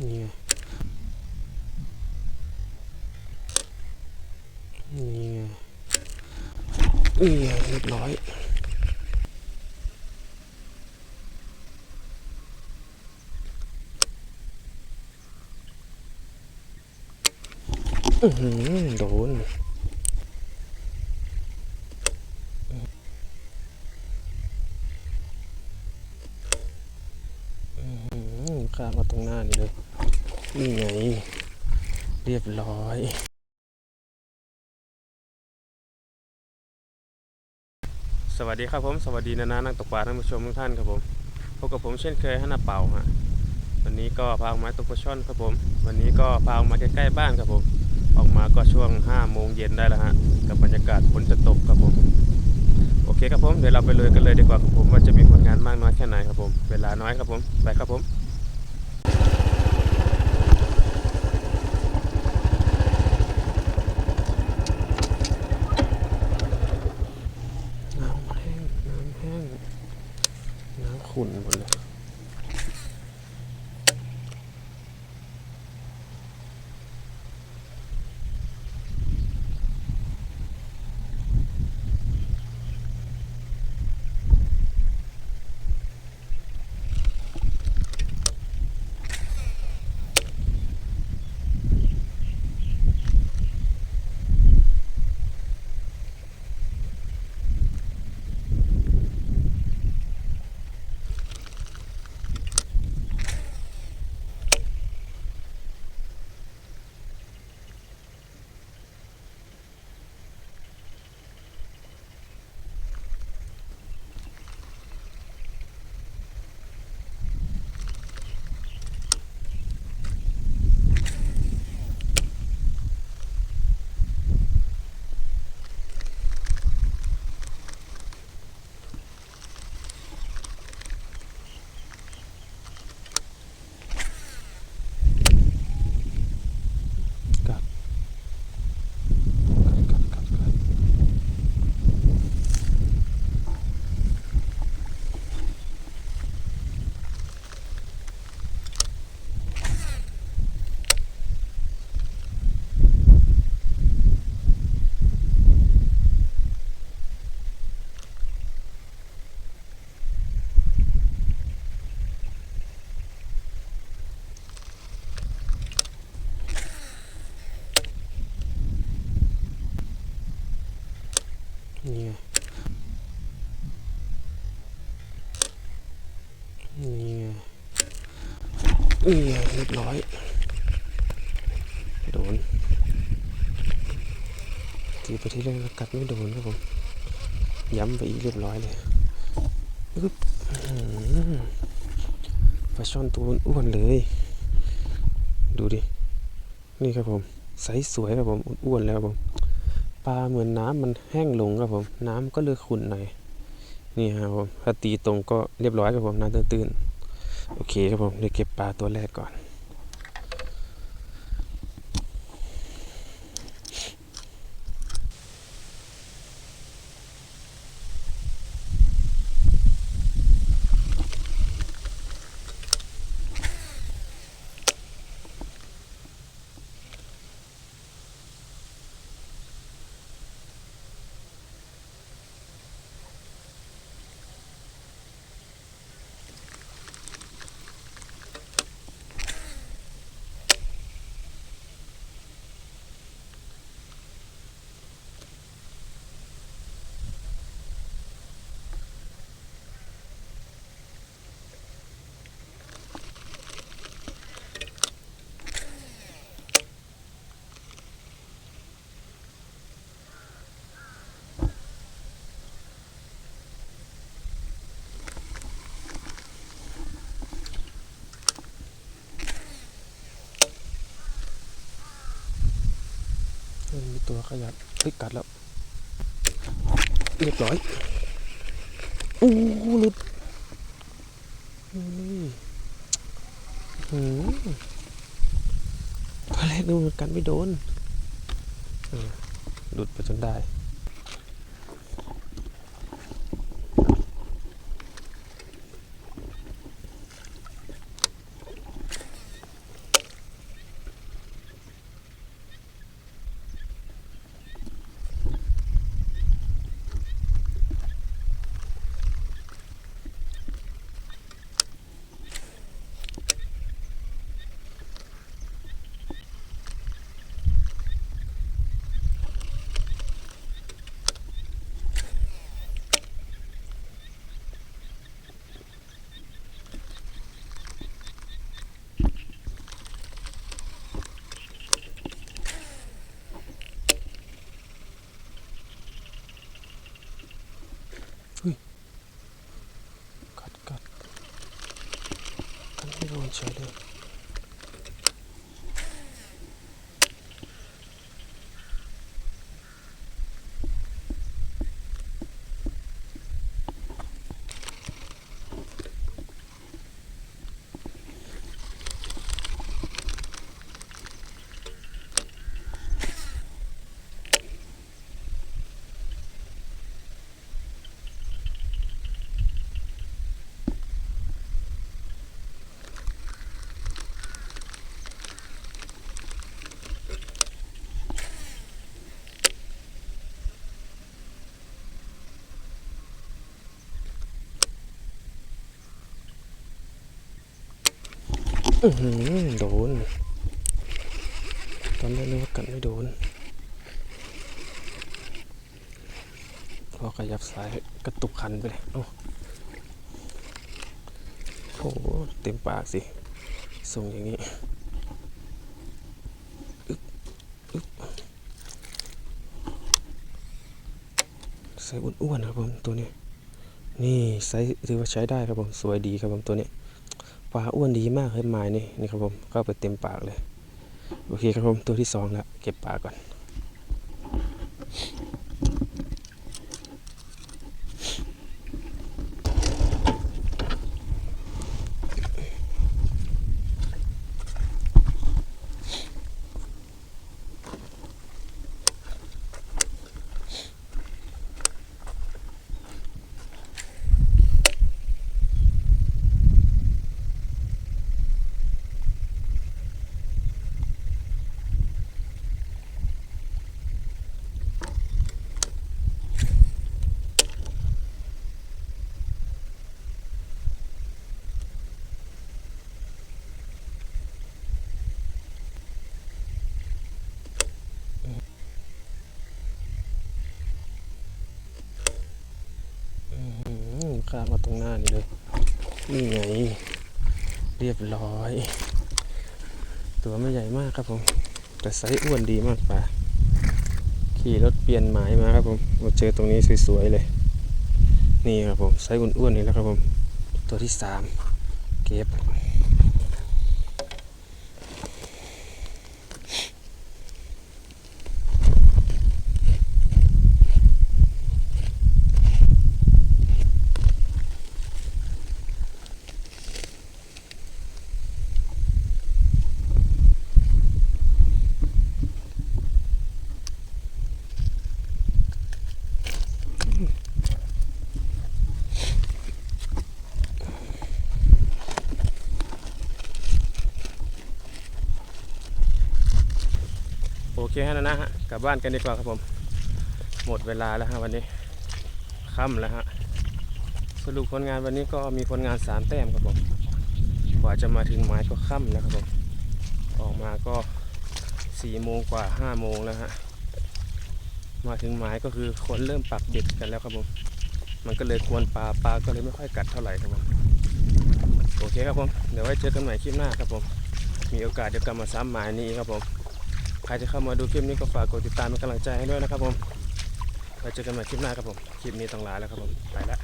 นี่ไงนี่ไงนี่ไงเรียบร้อยอือหือโดน อื้อหือข้ามมาตรงหน้านี่เลย นี่ไง เรียบร้อย สวัสดีครับผมสวัสดีนานานักตกปลาท่านผู้ชมทุกท่านครับผมพบกับผมเช่นเคยฮะนนาเป่าฮะวันนี้ก็พาออกมาตกปลาช่อนครับผม วันนี้ก็พาออกมาใกล้ๆบ้านครับผม ออกมาก็ช่วง5โมงเย็นได้แล้วฮะกับบรรยากาศฝนจะตกครับผมโอเคครับผมเดี๋ยวเราไปเลยกันเลยดีกว่าครับผมว่าจะมีผลงานมากน้อยแค่ไหนครับผม เวลาน้อยครับผมไปครับผม น้ำแห้ง น้ำแห้ง น้ำ ขุ่นหมดเลย กัดกัดกัดกัดกัดนี่ไง นี่นี่เรียบร้อยโดนตีไปที่แรกแล้วกัดไม่โดนครับผมย้ำไปอีกเรียบร้อยเลยปึ๊บปลาช่อนตัวอ้วนเลย ดูดิ นี่ครับผมไซส์สวยครับผมอ้วนแล้วครับผมปลาเหมือนน้ำมันแห้งลงครับผม น้ำก็เลยขุ่นหน่อย นี่ครับผมถ้าตีตรงก็เรียบร้อยครับผมน้ำตื้นๆโอเคครับผมเดี๋ยวเก็บปลาตัวแรกก่อน ตัวขยับเฮ้ยกัดแล้ว เรียบร้อยอู้หูหลุดหืมตอนแรกดูเหมือนกันไม่โดนหลุดไปจนได้ โด อือโดน ตอนแรกนึกว่ากัดไม่โดน พอขยับสายกระตุกคันไปเลยโอ้โหเต็มปากสิส่งอย่างนี้อึ๊บอึ๊บไซส์อ้วนๆครับผมตัวนี้ นี่ไซส์ถือว่าใช้ได้ครับผม สวยดีครับผมตัวนี้ ปลาอ้วนดีมากเลยไม้นี่นี่ครับผมก็ไปเต็มปากเลย โอเคครับผมตัวที่สองแล้วเก็บปลาก่อน อืม ข้ามมาตรงหน้านี่เลยนี่ไง เรียบร้อย ตัวไม่ใหญ่มากครับผม แต่ไซส์อ้วนดีมากป่าขี่รถเปลี่ยนหมายมาครับผมมาเจอตรงนี้สวยๆเลย นี่ครับผมไซส์อ้วนๆนี่แล้วครับผม ตัวที่สามเก็บ เคฮะนะนะฮะกลับบ้านกันดีกว่าครับผม หมดเวลาแล้วฮะวันนี้ค่ำแล้วฮะสรุปผลงานวันนี้ก็มีผลงานสามแต้มครับผมกว่าจะมาถึงหมายก็ค่ำแล้วครับผมออกมาก็สี่โมงกว่าห้าโมงแล้วฮะมาถึงหมายก็คือคนเริ่มปักเบ็ดกันแล้วครับผมมันก็เลยกวนปลาปลาก็เลยไม่ค่อยกัดเท่าไหร่ครับผมโอเคครับผมเดี๋ยวไว้เจอกันใหม่คลิปหน้าครับผมมีโอกาสเดี๋ยวกลับมาซ้ำหมายนี้ครับผม ใครจะเข้ามาดูคลิปนี้ก็ฝากกดติดตามเป็นกำลังใจให้ด้วยนะครับผมไว้เจอกันใหม่คลิปหน้าครับผม คลิปนี้ต้องลาแล้วครับผม ไปละ